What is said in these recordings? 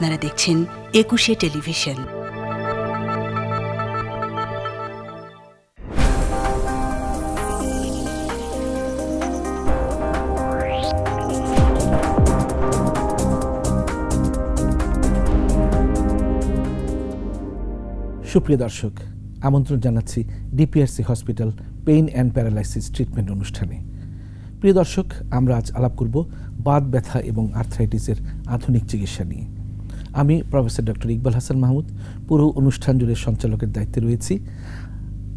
আপনারা দেখছেন একুশে টেলিভিশন। সুপ্রিয় দর্শক, আমন্ত্রণ জানাচ্ছি DPRC hospital pain and paralysis treatment অনুষ্ঠানে। প্রিয় দর্শক, আমরা আজ আলাপ করব বাত ব্যথা এবং আর্থ্রাইটিসের আধুনিক চিকিৎসা নিয়ে। আমি প্রফেসর ডক্টর ইকবাল হাসান মাহমুদ পুরো অনুষ্ঠান জুড়ে সঞ্চালকের দায়িত্বে রয়েছি।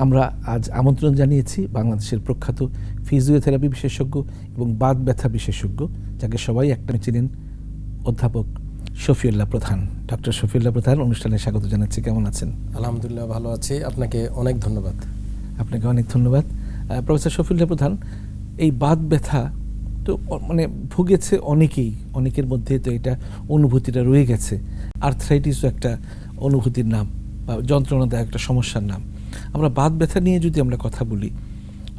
আমরা আজ আমন্ত্রণ জানিয়েছি বাংলাদেশের প্রখ্যাত ফিজিওথেরাপি বিশেষজ্ঞ এবং বাদ ব্যথা বিশেষজ্ঞ যাকে সবাই একটা চিনেন অধ্যাপক শফিউল্লাহ প্রধান। ডক্টর শফিউল্লাহ প্রধান অনুষ্ঠানে স্বাগত জানাচ্ছি। কেমন আছেন? আলহামদুলিল্লাহ ভালো আছি। আপনাকে অনেক ধন্যবাদ। আপনাকে অনেক ধন্যবাদ। প্রফেসর শফিউল্লাহ প্রধান এই বাদ ব্যথা তো মানে ভুগেছে অনেকেই, অনেকের মধ্যে তো এটা অনুভূতিটা রয়ে গেছে। আর্থ্রাইটিসও একটা অনুভূতির নাম বা যন্ত্রণাদায়ক একটা সমস্যার নাম। আমরা বাত ব্যথা নিয়ে যদি আমরা কথা বলি,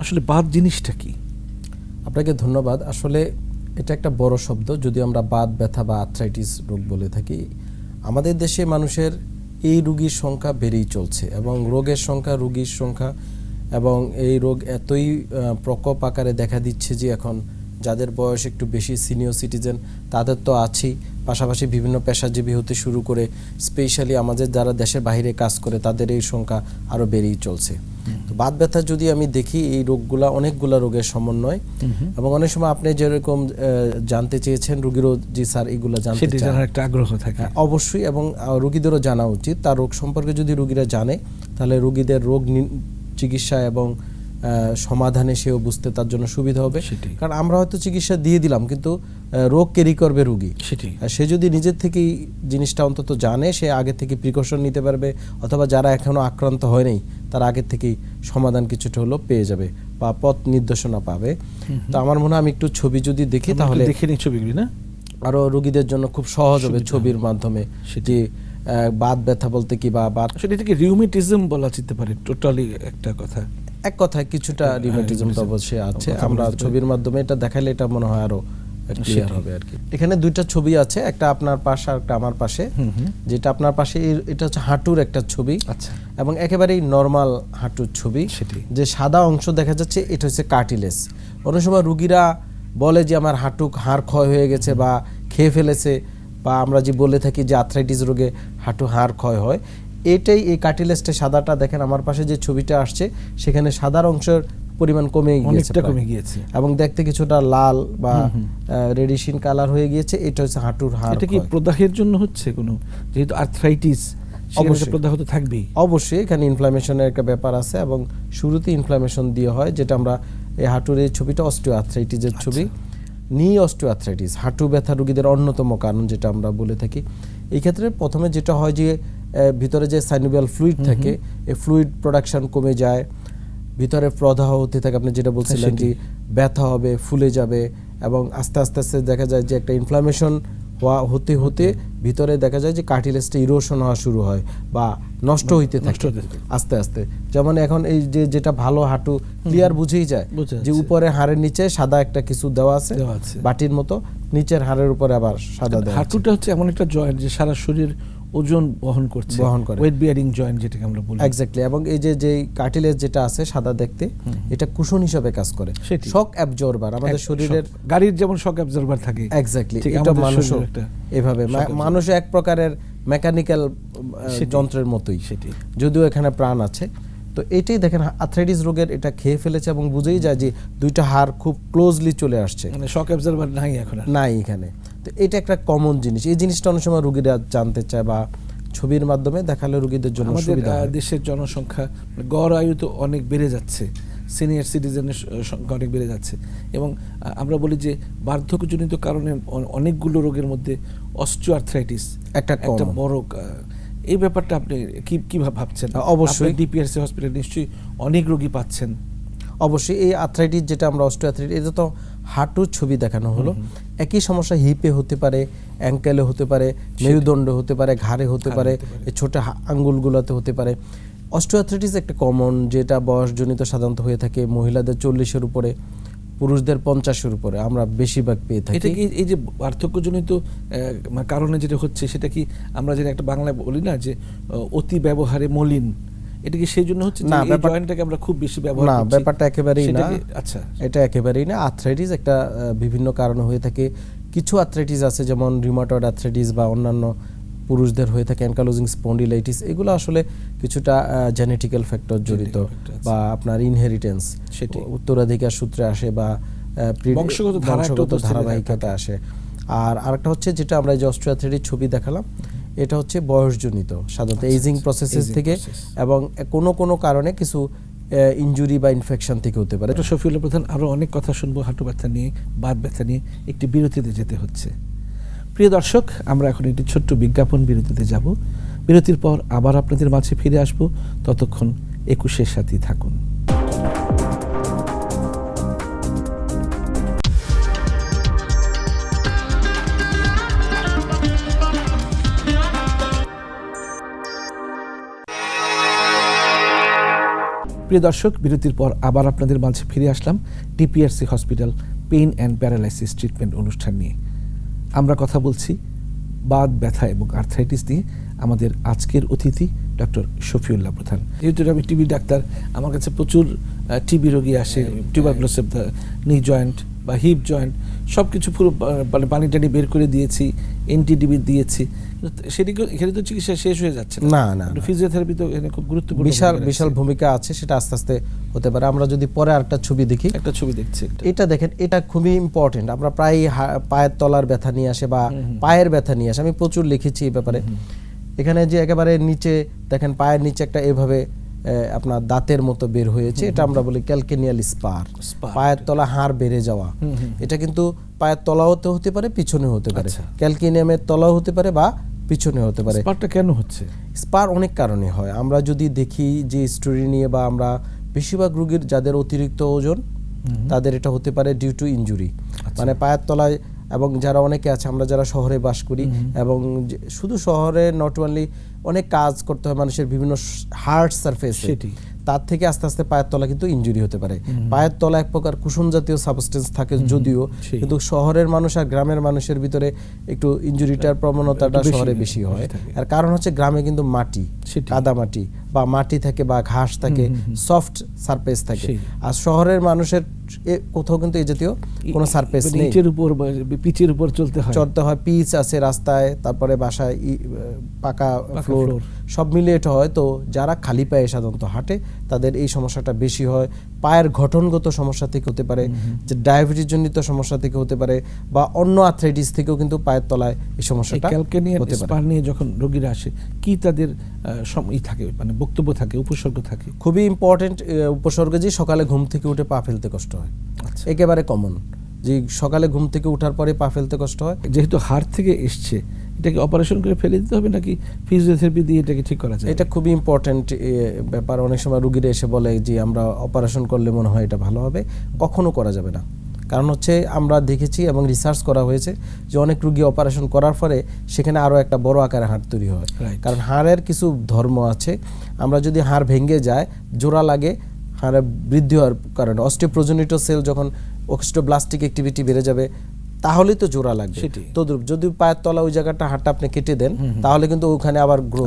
আসলে বাত জিনিসটা কি? আপনাকে ধন্যবাদ। আসলে এটা একটা বড় শব্দ, যদি আমরা বাত ব্যথা বা আর্থ্রাইটিস রোগ বলে থাকি, আমাদের দেশে মানুষের এই রুগীর সংখ্যা বেড়েই চলছে এবং রোগের সংখ্যা, রোগীর সংখ্যা এবং এই রোগ এতই প্রকোপ আকারে দেখা দিচ্ছে যে এখন যাদের বয়স একটু বেশি সিনিয়র সিটিজেন তাদের তো আছেই। পাশাপাশি বিভিন্ন পেশাজীবী হতে শুরু করে স্পেশালি আমাদের যারা দেশের বাইরে কাজ করে তাদের এই সংখ্যা আরও বেড়েই চলছে। তো বাত ব্যথা যদি আমি দেখি এই রোগগুলা অনেকগুলা রোগের সমন্বয়। এবং অনেক সময় আপনি যেরকম জানতে চেয়েছেন রোগীরও জি স্যার এগুলো জানতে জানার একটা আগ্রহ থাকে। হ্যাঁ, অবশ্যই। এবং রোগীদেরও জানা উচিত। তার রোগ সম্পর্কে যদি রোগীরা জানে তাহলে রোগীদের রোগ চিকিৎসা এবং সমাধানে সেও বুঝতে তার জন্য সুবিধা হবে। কারণ আমরা হয়তো চিকিৎসা দিয়ে দিলাম কিন্তু রোগ ক্যারি করবে রুগী। সেটি আর সে যদি নিজের থেকেই জিনিসটা অন্তত জানে সে আগে থেকে প্রিকশন নিতে পারবে অথবা যারা এখনও আক্রান্ত হয়নি তারা আগে থেকেই সমাধান কিছুটা হলো পেয়ে যাবে বা পথ নির্দেশনা পাবে। তো আমার মনে হয় আমি একটু ছবি যদি দেখি তাহলে দেখে নিই ছবিগুলি না? আরও রোগীদের জন্য খুব সহজ হবে ছবির মাধ্যমে সেটি। বাত ব্যথা বলতে কি বা বাত আসলে এটাকে রিউমেটিজম বলা যেতে পারে টোটালি একটা কথা। এক কথায় কিছুটা হ্যাঁ, রিমেটিজম তো অবশ্যই আছে। আমরা ছবির মাধ্যমে এটা দেখালে এটা মনে হয় আরও ক্লিয়ার হবে আর কি এখানে দুইটা ছবি আছে একটা আপনার পাশে আর একটা আমার পাশে। যেটা আপনার পাশে এটা হচ্ছে হাঁটুর একটা ছবি। আচ্ছা। এবং একেবারেই নর্মাল হাঁটুর ছবি। যে সাদা অংশ দেখা যাচ্ছে এটা হচ্ছে কার্টিলেস অনেক সময় রুগীরা বলে যে আমার হাঁটু হাড় ক্ষয় হয়ে গেছে বা খেয়ে ফেলেছে বা আমরা যে বলে থাকি যে আর্থ্রাইটিস রোগে হাঁটু হাড় ক্ষয় হয় এটাই এই কার্টিলেসটা সাদাটা দেখেন আমার পাশে যে ছবিটা আসছে সেখানে সাদার অংশের পরিমাণ কমে গিয়েছে কমে গিয়েছে। এবং দেখতে কিছুটা লাল বা রেডিশিন কালার হয়ে গিয়েছে এটা হচ্ছে হাঁটুর হাড় এটা কি প্রদাহের জন্য হচ্ছে কোনো? যেহেতু আর্থ্রাইটিস অবশ্যই। প্রদাহ তো থাকবেই। অবশ্যই এখানে ইনফ্লামেশনের একটা ব্যাপার আছে এবং শুরুতে ইনফ্লামেশন দিয়ে হয় যেটা আমরা এই হাঁটুর এই ছবিটা অস্টিও আর্থ্রাইটিসের ছবি। নি অস্টিও আর্থ্রাইটিস হাঁটু ব্যথা রোগীদের অন্যতম কারণ যেটা আমরা বলে থাকি। এই ক্ষেত্রে প্রথমে যেটা হয় যে ভিতরে যে সাইনোভিয়াল ফ্লুইড থাকে এই ফ্লুইড প্রোডাকশন কমে যায় ভিতরে প্রদাহ হতে থাকে আপনি যেটা বলছিলেন যে ব্যথা হবে ফুলে যাবে এবং আস্তে আস্তে আস্তে দেখা যায় যে একটা ইনফ্লামেশন হওয়া হতে হতে ভিতরে দেখা যায় যে কার্টিলেজটা ইরোশন হওয়া শুরু হয় বা নষ্ট হইতে থাকে আস্তে আস্তে। যেমন এখন এই যে যেটা ভালো হাঁটু ক্লিয়ার বুঝেই যায় যে। উপরে হাড়ের নিচে সাদা একটা কিছু দেওয়া আছে বাটির মতো নিচের হাড়ের উপরে আবার সাদা দেওয়া হাঁটুটা হচ্ছে এমন একটা জয়েন্ট যে সারা শরীর ওজন বহন করছে। বহন করে। ওয়েট বিয়ারিং জয়েন্ট যেটাকে আমরা বলি। এক্স্যাক্টলি এবং এই যে যে কার্টিলেজ যেটা আছে সাদা দেখতে এটা কুশন হিসাবে কাজ করে। শক অ্যাবজর্বার আমাদের শরীরের গাড়ির যেমন শক অ্যাবজর্বার থাকে এক্স্যাক্টলি এটা মানুষ এভাবে মানুষ এক প্রকারের মেকানিক্যাল। যন্ত্রের মতোই। সেটি। যদিও এখানে প্রাণ আছে তো এটাই দেখেন আর্থ্রাইটিস রোগের এটা খেয়ে ফেলেছে এবং বুঝেই যায় যে দুইটা হাড় খুব ক্লোজলি চলে আসছে। মানে শক অ্যাবজর্ভার নাই এখন নাই এখানে। তো এটা একটা কমন জিনিস। এই জিনিসটা অনেক সময় রুগীরা জানতে চায় বা ছবির মাধ্যমে দেখালে রুগীদের জন্য সুবিধা। দেশের জনসংখ্যা মানে গড় আয়ু তো অনেক বেড়ে যাচ্ছে। সিনিয়র সিটিজেনের সংখ্যা অনেক বেড়ে যাচ্ছে। এবং আমরা বলি যে বার্ধক্যজনিত কারণে অনেকগুলো রোগের মধ্যে অস্টিওআর্থ্রাইটিস একটা একটা বড় এই ব্যাপারটা আপনি কি কীভাবে ভাবছেন? অবশ্যই। ডিপিআরসি হসপিটাল নিশ্চয়ই অনেক রোগী পাচ্ছেন। অবশ্যই এই আর্থ্রাইটিস যেটা আমরা অস্টিওআর্থ্রাইটিস এটা তো হাঁটুর ছবি দেখানো হলো। একই সমস্যা হিপে হতে পারে অ্যাঙ্কেলে হতে পারে মেরুদণ্ড হতে পারে ঘাড়ে হতে পারে ছোট আঙ্গুলগুলোতে হতে পারে। অস্টিওআর্থ্রাইটিস একটা কমন যেটা বয়সজনিত সাধারণত হয়ে থাকে মহিলাদের চল্লিশের উপরে। পুরুষদের পঞ্চাশের উপরে আমরা বেশিরভাগ পেয়ে থাকি। এটা কি এই যে পার্থক্যজনিত মানে কারণে যেটা হচ্ছে সেটা কি আমরা যেটা একটা বাংলায় বলি না যে অতি ব্যবহারে মলিন? এটা কি সেই জন্য হচ্ছে না, জয়েন্টটাকে আমরা খুব বেশি ব্যবহার না ব্যাপারটা একেবারেই না। আচ্ছা। এটা একেবারেই না। আর্থ্রাইটিস একটা বিভিন্ন কারণে হয়ে থাকে। কিছু আর্থ্রাইটিস আছে যেমন রিমাটয়েড আর্থ্রাইটিস বা অন্যান্য পুরুষদের হয়ে থাকে অ্যানকালোজিং স্পন্ডিলাইটিস এগুলো আসলে কিছুটা জেনেটিক্যাল ফ্যাক্টর জড়িত বা আপনার ইনহেরিটেন্স সেটাই। উত্তরাধিকার সূত্রে আসে বা বংশগত বংশগত ধারাবাহিকতা আসে। আর আরেকটা হচ্ছে যেটা আমরা যে অস্ট্রিয়াথ্রাইটিস ছবি দেখালাম এটা হচ্ছে বয়সজনিত সাধারণত এইজিং প্রসেসেস থেকে এবং কোনো কোনো কারণে কিছু ইনজুরি বা ইনফেকশন থেকে হতে পারে। ডক্টর শফিউল্লাহ প্রধান আরও অনেক কথা শুনব হাঁটু ব্যথা নিয়ে বাত ব্যথা নিয়ে একটি বিরতিতে যেতে হচ্ছে। প্রিয় দর্শক, আমরা এখন একটি ছোট্ট বিজ্ঞাপন বিরতিতে যাব। বিরতির পর আবার আপনাদের মাঝে ফিরে আসব। ততক্ষণ একুশের সাথেই থাকুন। প্রিয় দর্শক, বিরতির পর আবার আপনাদের মাঝে ফিরে আসলাম। DPRC hospital pain and paralysis treatment অনুষ্ঠান নিয়ে। আমরা কথা বলছি বাদ ব্যথা এবং আর্থাইটিস নিয়ে আমাদের আজকের অতিথি ডক্টর শফিউল্লাহ প্রধান। যেহেতু আমি টিবি ডাক্তার আমার কাছে প্রচুর টিবি রোগী আসে টিউবার নি জয়েন্ট বা হিপ জয়েন্ট সব কিছু পুরো মানে পানি টানি বের করে দিয়েছি এনটিডিবি দিয়েছি। সেদিকে এখানে তো চিকিৎসা শেষ হয়ে যাচ্ছে না, না। ফিজিওথেরাপি তো এখানে খুব গুরুত্বপূর্ণ বিশাল বিশাল ভূমিকা আছে সেটা আস্তে আস্তে হতে পারে। আমরা যদি পরে আরেকটা ছবি দেখি। একটা ছবি দেখছি এটা। দেখেন এটা খুবই ইম্পর্টেন্ট আমরা প্রায় পায়ের তলার ব্যথা নিয়ে আসে বা পায়ের ব্যথা নিয়ে আসে। আমি প্রচুর লিখেছি এই ব্যাপারে। এখানে যে একেবারে নিচে দেখেন পায়ের নিচে একটা এভাবে আপনার দাঁতের মতো বের হয়েছে। এটা আমরা বলি ক্যালকেনিয়াল স্পার। পায়ের তলা হাড় বেড়ে যাওয়া। এটা কিন্তু পায়ের তলাওতে হতে পারে পিছনে হতে পারে। আচ্ছা। ক্যালকেনিয়ামের তলাও হতে পারে বা পিছনে হতে পারে। স্পারটা কেন হচ্ছে? স্পার অনেক কারণে হয়। আমরা যদি দেখি যে স্টোরি নিয়ে বা আমরা বেশিরভাগ রোগীর যাদের অতিরিক্ত ওজন তাদের এটা হতে পারে ডিউ টু ইনজুরি মানে পায়ের তলায় এবং যারা অনেকে আছে আমরা যারা শহরে বাস করি এবং শুধু শহরে নট অনলি অনেক কাজ করতে হয় মানুষের বিভিন্ন হার্ড সারফেস সেটি। তার থেকে আস্তে আস্তে পায়ের তলা কিন্তু ইনজুরি হতে পারে। পায়ের তলা এক প্রকার কুসুম জাতীয় সাবস্টেন্স থাকে যদিও কিন্তু শহরের মানুষ আর গ্রামের মানুষের ভিতরে একটু ইনজুরিটার প্রবণতাটা শহরে বেশি হয়। আর কারণ হচ্ছে গ্রামে কিন্তু মাটি। কাদা মাটি। বা মাটি থাকে বা ঘাস থাকে সফট সারফেস থাকে। আর শহরের মানুষের কোথাও কিন্তু এই জাতীয় কোনো সারফেস মানে নেই। ইটের উপর পিচের উপর চলতে হয়। চলতে হয় পিচ আছে রাস্তায় তারপরে বাসায় পাকা ফ্লোর সব মিলিয়ে এটা হয় তো যারা খালি পায়ে সাধারণত হাঁটে তাদের এই সমস্যাটা বেশি হয়। পায়ের গঠনগত সমস্যা থেকে হতে পারে যে ডায়াবেটিস জনিত সমস্যা থেকে হতে পারে বা অন্য আর্থ্রাইটিস থেকেও কিন্তু পায়ের তলায় এই সমস্যাটা পারে। স্পার নিয়ে যখন রোগীরা আসে কি তাদের আহ, সম- ই থাকে মানে বক্তব্য থাকে উপসর্গ থাকে? খুবই ইম্পর্টেন্ট উপসর্গ যে সকালে ঘুম থেকে উঠে পা ফেলতে কষ্ট হয়। আচ্ছা। একেবারে কমন যে সকালে ঘুম থেকে ওঠার পরে পা ফেলতে কষ্ট হয়। যেহেতু হাড় থেকে এসছে এটাকে অপারেশন করে ফেলে দিতে হবে নাকি ফিজিওথেরাপি দিয়ে এটাকে ঠিক করা যায়? এটা খুবই ইম্পর্ট্যান্ট ব্যাপার। অনেক সময় রুগীরা এসে বলে যে আমরা অপারেশন করলে মনে হয় এটা ভালো হবে। কখনো করা যাবে না। কারণ হচ্ছে আমরা দেখেছি এবং রিসার্চ করা হয়েছে যে অনেক রুগী অপারেশন করার পরে সেখানে আরও একটা বড় আকারে হাড় তৈরি হয়। কারণ হাড়ের কিছু ধর্ম আছে। আমরা যদি হাড় ভেঙে যায় জোড়া লাগে হাড়ে বৃদ্ধি হওয়ার কারণে। অস্টিওপ্রোজেনিটো সেল যখন অক্সিটোব্লাস্টিক অ্যাক্টিভিটি বেড়ে যাবে তাহলেই তো জোড়া লাগবে। তদ্রুপ যদি পায়ের তলা ওই জায়গাটা হাড়টা আপনি কেটে দেন তাহলে কিন্তু ওখানে আবার গ্রোথ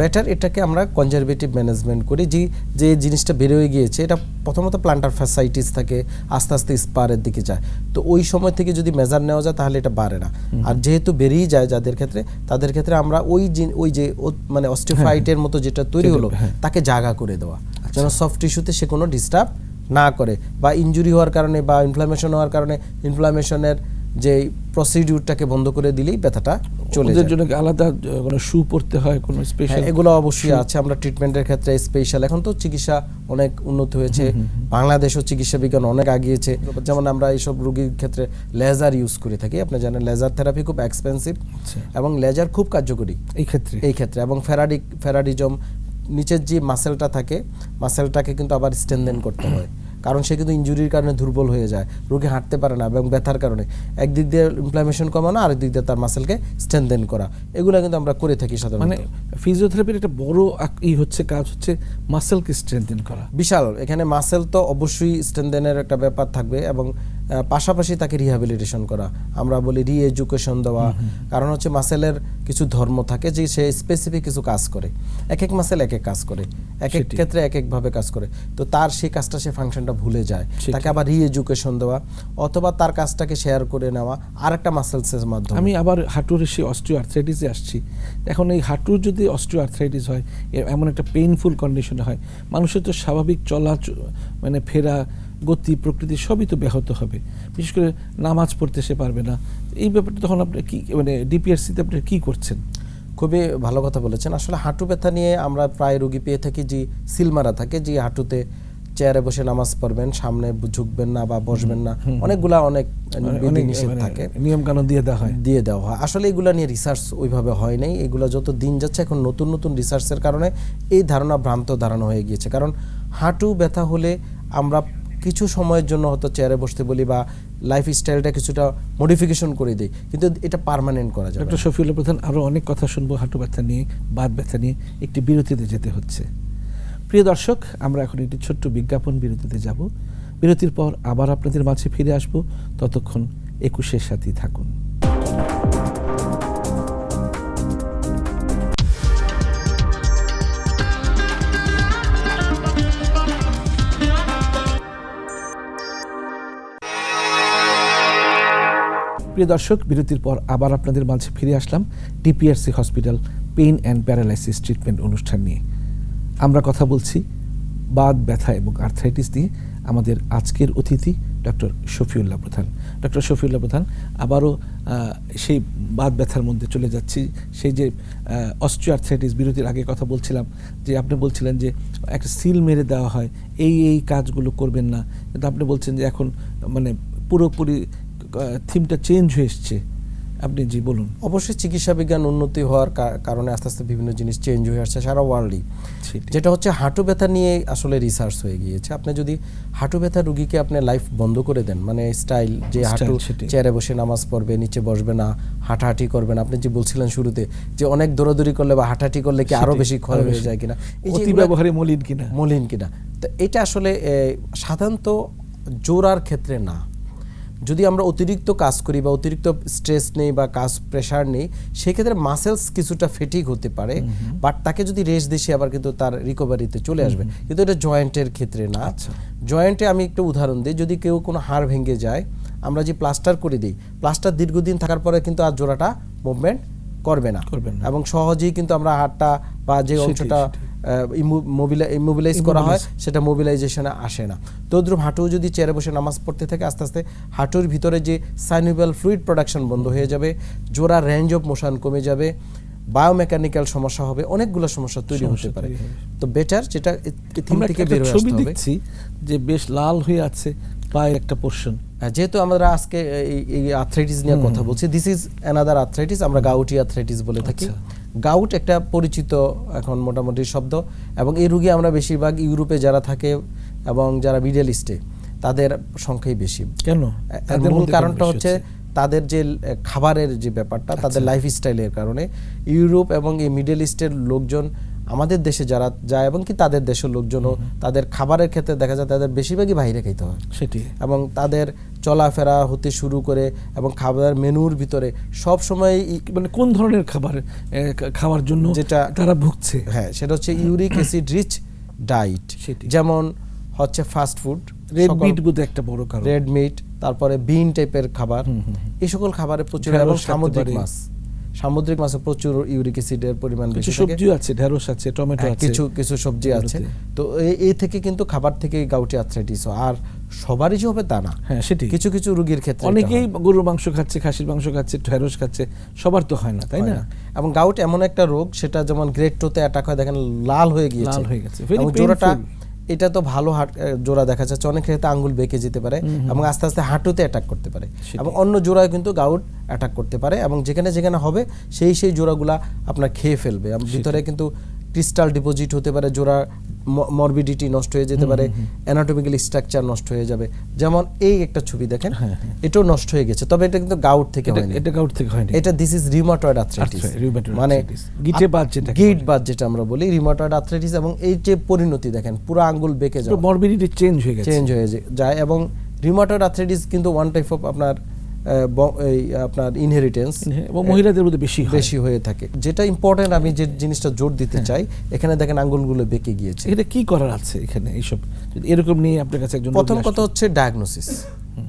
বেটার এটাকে আমরা কনজারভেটিভ ম্যানেজমেন্ট করি। যে যে জিনিসটা বেড়ে হয়ে গিয়েছে এটা প্রথমত প্লান্টার ফ্যাসাইটিস থাকে আস্তে আস্তে স্পারের দিকে যায়। তো ওই সময় থেকে যদি মেজার নেওয়া যায় তাহলে এটা বাড়ে না। আর যেহেতু বেরিয়ে যায় যাদের ক্ষেত্রে তাদের ক্ষেত্রে আমরা ওই ওই যে মানে অস্টিফাইটের মতো যেটা তৈরি হলো হ্যাঁ। তাকে জায়গা করে দেওয়া। যেন সফট টিস্যুতে সে কোনো ডিস্টার্ব না করে। বা ইনজুরি হওয়ার কারণে বা ইনফ্লামেশন হওয়ার কারণে ইনফ্লামেশনের যে প্রসিডিউরটাকে বন্ধ করে দিলেই ব্যথাটা চলে যায়। জন্য আলাদা কোনো শু পড়তে হয় কোনো স্পেশাল হ্যাঁ, এগুলো অবশ্যই আছে। আমরা ট্রিটমেন্টের ক্ষেত্রে স্পেশাল এখন তো চিকিৎসা অনেক উন্নত হয়েছে। বাংলাদেশও চিকিৎসা বিজ্ঞান অনেক আগিয়েছে। যেমন আমরা এইসব রোগীর ক্ষেত্রে লেজার ইউজ করে থাকি। আপনি জানেন লেজার থেরাপি খুব এক্সপেন্সিভ আচ্ছা। এবং লেজার খুব কার্যকরী। এই ক্ষেত্রে? এই ক্ষেত্রে। এবং ফেরাডিক ফেরাডিজম নিচের যে মাসেলটা থাকে মাসেলটাকে কিন্তু আবার স্ট্রেনদেন করতে হয়। কারণ সে কিন্তু ইঞ্জুরির কারণে দুর্বল হয়ে যায় রোগী হাঁটতে পারে না এবং ব্যথার কারণে। একদিক দিয়ে ইনফ্লামেশন কমানো আরেক দিক দিয়ে তার মাসেলকে স্ট্রেনদেন করা। এগুলো কিন্তু আমরা করে থাকি সাধারণত। মানে ফিজিওথেরাপির একটা বড় ই হচ্ছে কাজ হচ্ছে মাসেলকে স্ট্রেনদেন করা। বিশাল। এখানে মাসেল তো অবশ্যই স্ট্রেনদেনের একটা ব্যাপার থাকবে এবং পাশাপাশি তাকে রিহ্যাবিলিটেশন করা। আমরা বলি রি এডুকেশন দেওয়া কারণ হচ্ছে মাসেলের কিছু ধর্ম থাকে যে সে স্পেসিফিক কিছু কাজ করে। এক এক মাসেল এক এক কাজ করে। এক এক ক্ষেত্রে এক একভাবে কাজ করে। তো তার সেই কাজটা সে ফাংশনটা ভুলে যায়। তাকে আবার রি এডুকেশন দেওয়া অথবা তার কাজটাকে শেয়ার করে নেওয়া আর একটা মাসেলসের মাধ্যমে। আমি আবার হাঁটুর সে অস্ট্রিও আর্থ্রাইটিসে আসছি। এখন এই হাঁটুর যদি অস্ট্রিও আর্থ্রাইটিস হয় এমন একটা পেইনফুল কন্ডিশনে হয় মানুষের তো স্বাভাবিক চলা মানে ফেরা গতি প্রকৃতি সবই তো ব্যাহত হবে। বিশেষ করে নামাজ পড়তে সে পারবে না। এই ব্যাপারটা তখন আপনি কি মানে ডিপিআরসিতে আপনি কি করছেন? খুবই ভালো কথা বলেছেন। আসলে হাঁটু ব্যথা নিয়ে আমরা প্রায় রোগী পেয়ে থাকি যে সিলমারা থাকে যে হাঁটুতে চেয়ারে বসে নামাজ পড়বেন সামনে ঝুঁকবেন না বা বসবেন না অনেকগুলা অনেক অনেক নিষেধ মানে থাকে। নিয়ম কানুন দিয়ে দেওয়া হয়। দিয়ে দেওয়া হয়। আসলে এগুলো নিয়ে রিসার্চ ওইভাবে হয় নাই। এগুলো যত দিন যাচ্ছে এখন নতুন নতুন রিসার্চের কারণে এই ধারণা ভ্রান্ত ধারণা হয়ে গিয়েছে। কারণ হাঁটু ব্যথা হলে আমরা কিছু সময়ের জন্য হয়তো চেয়ারে বসতে বলি বা লাইফ স্টাইলটা কিছুটা মডিফিকেশন করে দিই কিন্তু এটা পারমানেন্ট করা যায় ডক্টর শফিউল প্রধান আরও অনেক কথা শুনব হাঁটু ব্যথা নিয়ে বাদ ব্যথা নিয়ে একটি বিরতিতে যেতে হচ্ছে। প্রিয় দর্শক আমরা এখন একটি ছোট্ট বিজ্ঞাপন বিরতিতে যাব। বিরতির পর আবার আপনাদের মাঝে ফিরে আসব। ততক্ষণ একুশের সাথেই থাকুন। প্রিয় দর্শক, বিরতির পর আবার আপনাদের মাঝে ফিরে আসলাম DPRC hospital pain and paralysis treatment অনুষ্ঠান নিয়ে। আমরা কথা বলছি বাত, ব্যথা এবং আর্থাইটিস নিয়ে আমাদের আজকের অতিথি ডক্টর শফিউল্লাহ প্রধান। ডক্টর শফিউল্লাহ প্রধান, আবারও সেই বাদ ব্যথার মধ্যে চলে যাচ্ছি। সেই যে অস্ট্রিও আর্থ্রাইটিস বিরতির আগে কথা বলছিলাম, যে আপনি বলছিলেন যে একটা সিল মেরে দেওয়া হয়, এই এই কাজগুলো করবেন না। কিন্তু আপনি বলছেন যে এখন মানে পুরোপুরি থিমটা চেঞ্জ হয়ে এসছে। আপনি জি বলুন। অবশ্যই চিকিৎসা বিজ্ঞান উন্নতি হওয়ার কারণে আস্তে আস্তে বিভিন্ন জিনিস চেঞ্জ হয়ে আসছে সারা ওয়ার্ল্ডই যেটা হচ্ছে হাঁটু ব্যথা নিয়ে আসলে রিসার্চ হয়ে গিয়েছে। আপনি যদি হাঁটু ব্যথা রুগীকে আপনি লাইফ বন্ধ করে দেন মানে স্টাইল যে হাঁটু চেয়ারে বসে নামাজ পড়বে নিচে বসবে না হাঁটাহাঁটি করবেন আপনি যে বলছিলেন শুরুতে যে অনেক দৌড়াদৌড়ি করলে বা হাঁটাহাঁটি করলে কি আরও সেটি, বেশি ক্ষয় হয়ে যায় কিনা? এই অতি ব্যবহারে মলিন কিনা। মলিন কিনা। তো এটা আসলে সাধারণত জোরার ক্ষেত্রে না। যদি আমরা অতিরিক্ত কাজ করি বা অতিরিক্ত স্ট্রেস নেই বা কাজ প্রেশার নেই সেক্ষেত্রে মাসেলস কিছুটা ফেটিক হতে পারে বাট তাকে যদি রেস্ট দিশে আবার কিন্তু তার রিকভারিতে চলে আসবে। কিন্তু এটা জয়েন্টের ক্ষেত্রে না। আচ্ছা। জয়েন্টে আমি একটু উদাহরণ দিই যদি কেউ কোনো হাড় ভেঙে যায় আমরা যে প্লাস্টার করে দিই প্লাস্টার দীর্ঘদিন থাকার পরে কিন্তু আর জোড়াটা মুভমেন্ট করবে না। এবং সহজেই কিন্তু আমরা হাড়টা বা যে অংশটা ইমোবিলাইজ করা হয় সেটা মোবিলাইজেশনে আসে না। তদ্রুপ হাঁটু যদি চেয়ারে বসে নামাজ পড়তে থাকে আস্তে আস্তে হাঁটুর ভিতরে যে সাইনুবেল ফ্লুইড প্রোডাকশন বন্ধ হয়ে যাবে জোড়া রেঞ্জ অফ মোশন কমে যাবে বায়োমেকানিক্যাল সমস্যা হবে অনেকগুলো সমস্যা তৈরি হতে পারে। তো বেটার যেটা থিম থেকে বের হয়ে আসতে হবে। যে বেশ লাল হয়ে আছে পায়ের একটা পোর্শন হ্যাঁ, যেহেতু আমরা আজকে এই- এই আর্থ্রাইটিস নিয়ে কথা বলছি দিস ইজ অ্যানাদার আর্থ্রাইটিস আমরা গাউটি আর্থ্রাইটিস বলে থাকি। গাউট একটা পরিচিত এখন মোটামুটি শব্দ। এবং এই রুগী আমরা বেশিরভাগ ইউরোপে যারা থাকে এবং যারা মিডল ইস্টে তাদের সংখ্যাই বেশি। কেন? মূল কারণটা হচ্ছে তাদের যে খাবারের যে ব্যাপারটা তাদের লাইফস্টাইলের কারণে। ইউরোপ এবং এই মিডল ইস্টের লোকজন আমাদের দেশে যারা যায় এবং কি তাদের দেশের লোকজনও তাদের খাবারের ক্ষেত্রে দেখা যায় তাদের বেশিরভাগই বাইরে খাইতে হয়। সেটি। এবং তাদের চলাফেরা হতে শুরু করে এবং খাবারের মেনুর ভিতরে সব সময় মানে কোন ধরনের খাবার খাওয়ার জন্য যেটা- তারা ভুগছে? হ্যাঁ সেটা হচ্ছে ইউরিক অ্যাসিড রিচ ডাইট সেটি। যেমন হচ্ছে ফাস্ট ফুড রেড বিট বোধ একটা বড় কারণ। রেড মিট তারপরে বিন টাইপের খাবার। এই সকল খাবারে প্রচুর এবং সামুদ্রিক মাছ। সামুদ্রিক মাছে প্রচুর ইউরিক অ্যাসিডের পরিমাণ বেশি থাকে। সবজিও আছে ঢেঁড়স আছে টমেটো হ্যাঁ, আছে। কিছু কিছু সবজি আছে। তো এই- থেকে কিন্তু খাবার থেকে গাউটি আর্থ্রাইটিস হয়। আর সবারই যে হবে তা না। হ্যাঁ সেটি কিছু কিছু রোগীর ক্ষেত্রে অনেকেই গরুর মাংস খাচ্ছে খাসির মাংস খাচ্ছে ঢেঁড়স খাচ্ছে সবার তো হয় না তাই না। এবং গাউট এমন একটা রোগ সেটা যেমন গ্রেড টোতে অ্যাটাক হয় দেখেন লাল হয়ে গিয়েছে। লাল হয়ে গেছে। এবং জোড়াটা. এটা তো ভালো হাট জোড়া দেখা যাচ্ছে। অনেক ক্ষেত্রে আঙ্গুল বেঁকে যেতে পারে এবং আস্তে আস্তে হাঁটুতে অ্যাটাক করতে পারে। এবং অন্য জোড়ায় কিন্তু গাউট অ্যাটাক করতে পারে এবং যেখানে যেখানে হবে সেই সেই জোড়াগুলা আপনার খেয়ে ফেলবে। ভিতরে কিন্তু ক্রিস্টাল ডিপোজিট হতে পারে জোড়া মরবিডিটি নষ্ট হয়ে যেতে পারে অ্যানাটমিক্যাল স্ট্রাকচার নষ্ট হয়ে যাবে। যেমন এই একটা ছবি দেখেন হ্যাঁ, হ্যাঁ। এটাও নষ্ট হয়ে গেছে তবে এটা কিন্তু গাউট থেকে হয়নি। এটা গাউট থেকে হয়নি। এটা দিস ইজ রিউমাটয়েড আর্থ্রাইটিস মানে। গিটে বাত যেটাকে গিট বাত যেটা আমরা বলি রিউমাটয়েড আর্থ্রাইটিস এবং এই যে পরিণতি দেখেন পুরো আঙ্গুল বেঁকে যাওয়া। মরবিডিটি চেঞ্জ হয়ে গেছে। চেঞ্জ হয়ে যায়। এবং রিউমাটয়েড আর্থ্রাইটিস কিন্তু ওয়ান টাইপ অফ আপনার এই আপনার ইনহেরিটেন্স এবং মহিলাদের মধ্যে বেশি বেশি হয়ে থাকে। যেটা ইম্পর্টেন্ট আমি যে জিনিসটা জোর দিতে হ্যাঁ। চাই এখানে দেখেন আঙ্গুলগুলো বেঁকে গিয়েছে। এটা কি করার আছে এখানে এইসব? এরকম নিয়ে আপনার কাছে একজন প্রথম কথা হচ্ছে ডায়াগনোসিস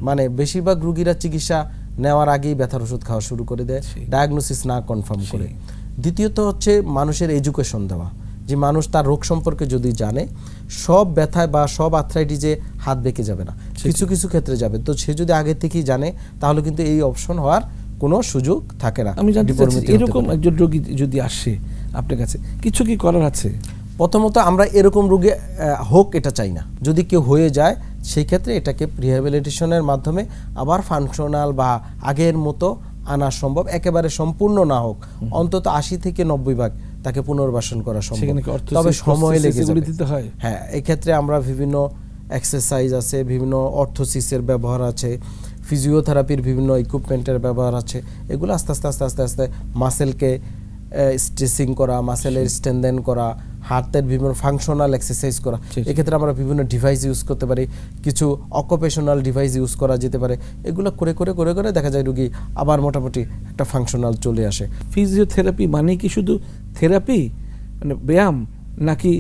মানে বেশিরভাগ রুগীরা চিকিৎসা নেওয়ার আগেই ব্যথার ওষুধ খাওয়া শুরু করে দেয় ডায়াগনোসিস না কনফার্ম করে। দ্বিতীয়ত হচ্ছে মানুষের এডুকেশন দেওয়া। যে মানুষ তার রোগ সম্পর্কে যদি জানে সব ব্যথায় বা সব আর্থ্রাইটিসে হাত বেঁকে যাবে না। কিছু কিছু ক্ষেত্রে যাবে। তো সে যদি আগে থেকেই জানে তাহলে কিন্তু এই অপশন হওয়ার কোনো সুযোগ থাকে না। আমি জানতে এরকম একজন রোগী যদি আসে আপনার কাছে কিছু কি করার আছে? প্রথমত আমরা এরকম রোগে হোক এটা চাই না। যদি কেউ হয়ে যায় সেই ক্ষেত্রে এটাকে রিহ্যাবিলিটেশনের মাধ্যমে আবার ফাংশনাল বা আগের মতো আনা সম্ভব। একেবারে সম্পূর্ণ না হোক অন্তত আশি থেকে নব্বই ভাগ তাকে পুনর্বাসন করা সম্ভব। তবে সময় লেগে যাবে। হয়? হ্যাঁ এক্ষেত্রে আমরা বিভিন্ন এক্সারসাইজ আছে বিভিন্ন অর্থোসিসের ব্যবহার আছে ফিজিওথেরাপির বিভিন্ন ইকুইপমেন্টের ব্যবহার আছে। এগুলো আস্তে আস্তে আস্তে আস্তে আস্তে মাসেলকে স্ট্রেসিং করা মাসেলের স্ট্রেনদেন করা হাতের বিভিন্ন ফাংশনাল এক্সারসাইজ করা। এক্ষেত্রে আমরা বিভিন্ন ডিভাইস ইউজ করতে পারি। কিছু অকুপেশনাল ডিভাইস ইউজ করা যেতে পারে। এগুলো করে করে করে করে দেখা যায় রুগী আবার মোটামুটি একটা ফাংশনাল চলে আসে। ফিজিওথেরাপি মানে কি শুধু থেরাপি মানে ব্যায়াম নাকি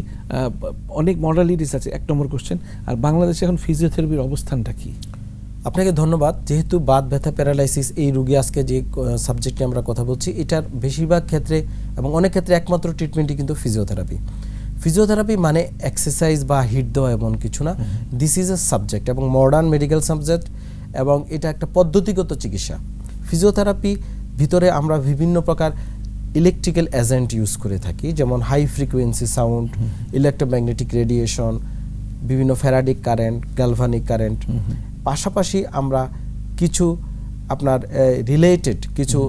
অনেক মডালিটিস আছে। এক নম্বর কোশ্চেন আর বাংলাদেশে এখন ফিজিওথেরাপির অবস্থানটা কি? আপনাকে ধন্যবাদ। যেহেতু বাত ব্যথা প্যারালাইসিস এই রুগী আজকে যে সাবজেক্টে আমরা কথা বলছি এটার বেশিরভাগ ক্ষেত্রে এবং অনেক ক্ষেত্রে একমাত্র ট্রিটমেন্টই কিন্তু ফিজিওথেরাপি ফিজিওথেরাপি মানে এক্সারসাইজ বা হিট দেওয়া এমন কিছু না। দিস ইজ এ সাবজেক্ট এবং মডার্ন মেডিকেল সাবজেক্ট এবং এটা একটা পদ্ধতিগত চিকিৎসা। ফিজিওথেরাপি ভিতরে আমরা বিভিন্ন প্রকার ইলেকট্রিক্যাল এজেন্ট ইউজ করে থাকি যেমন high frequency sound electromagnetic radiation বিভিন্ন ফ্যারাডিক কারেন্ট গ্যালভানিক কারেন্ট পাশাপাশি আমরা কিছু আপনার রিলেটেড কিছু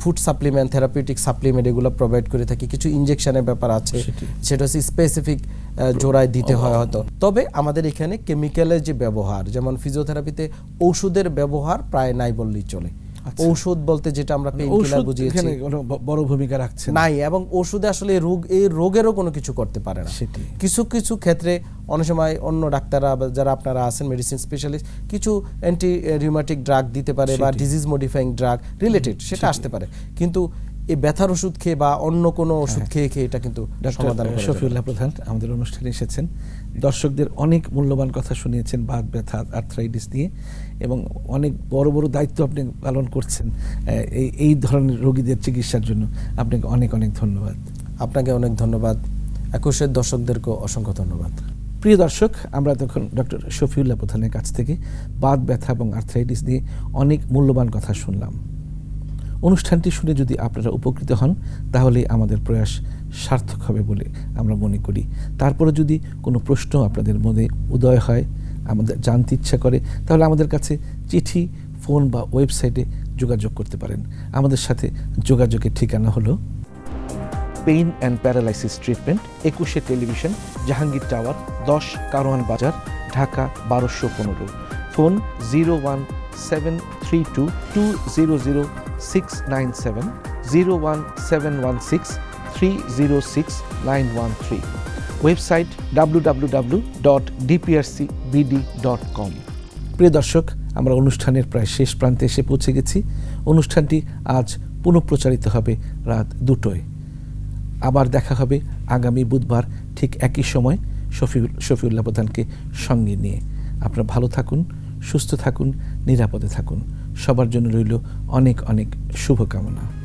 ফুড সাপ্লিমেন্ট থেরাপিউটিক সাপ্লিমেন্ট এগুলো প্রোভাইড করে থাকি। কিছু ইঞ্জেকশনের ব্যাপার আছে সেটা হচ্ছে স্পেসিফিক জোড়ায় দিতে হয় হয়তো। তবে আমাদের এখানে কেমিক্যালের যে ব্যবহার যেমন ফিজিওথেরাপিতে ঔষধের ব্যবহার প্রায় নাই বললেই চলে। ঔষধ বলতে যেটা আমরা পেইন কিলার ঔষধ বুঝিয়েছি। বড় ভূমিকা রাখছে না। নাই এবং ওষুধে আসলে রোগ এই রোগেরও কোনো কিছু করতে পারে না। কিছু কিছু ক্ষেত্রে অনেক সময় অন্য ডাক্তাররা যারা আপনারা আছেন মেডিসিন স্পেশালিস্ট কিছু অ্যান্টি রিউমাটিক ড্রাগ দিতে পারে বা ডিজিজ মডিফাইং ড্রাগ রিলেটেড সেটা আসতে পারে। কিন্তু এই ব্যথার ওষুধ খেয়ে বা অন্য কোনো ওষুধ খেয়ে খেয়ে এটা কিন্তু সমাধান শফিউল্লাহ প্রধান আমাদের অনুষ্ঠানে এসেছেন। দর্শকদের অনেক মূল্যবান কথা শুনিয়েছেন বাত ব্যথা আর্থ্রাইটিস নিয়ে। এবং অনেক বড় বড় দায়িত্ব আপনি পালন করছেন এই এই ধরনের রোগীদের চিকিৎসার জন্য আপনাকে অনেক অনেক ধন্যবাদ। আপনাকে অনেক ধন্যবাদ। একুশের দর্শকদেরকেও অসংখ্য ধন্যবাদ। প্রিয় দর্শক আমরা তখন ডক্টর শফিউল্লাহ প্রধানের কাছ থেকে বাত ব্যথা এবং আর্থ্রাইটিস নিয়ে অনেক মূল্যবান কথা শুনলাম। অনুষ্ঠানটি শুনে যদি আপনারা উপকৃত হন তাহলে আমাদের প্রয়াস সার্থক হবে বলে আমরা মনে করি। তারপরে যদি কোনো প্রশ্ন আপনাদের মনে উদয় হয় আমাদের জানতে ইচ্ছা করে, তাহলে আমাদের কাছে চিঠি, ফোন বা ওয়েবসাইটে যোগাযোগ করতে পারেন। আমাদের সাথে যোগাযোগের ঠিকানা হলো pain and paralysis treatment, Ekushey television, Jahangir tower, দশ কারওয়ান বাজার, ঢাকা বারোশো পনেরো। Phone zero one seven three two two zero zero six nine seven, zero one seven one six three zero six nine one three. Website com প্রিয় দর্শক, আমরা অনুষ্ঠানের প্রায় শেষ প্রান্তে এসে পৌঁছে গেছি। অনুষ্ঠানটি আজ পুনঃপ্রচারিত হবে রাত দুটোয়। আবার দেখা হবে আগামী বুধবার ঠিক একই সময় শফিউল শফিউল্লাহ প্রধানকে সঙ্গে নিয়ে। আপনারা ভালো থাকুন, সুস্থ থাকুন, নিরাপদে থাকুন। সবার জন্য রইল অনেক অনেক শুভকামনা।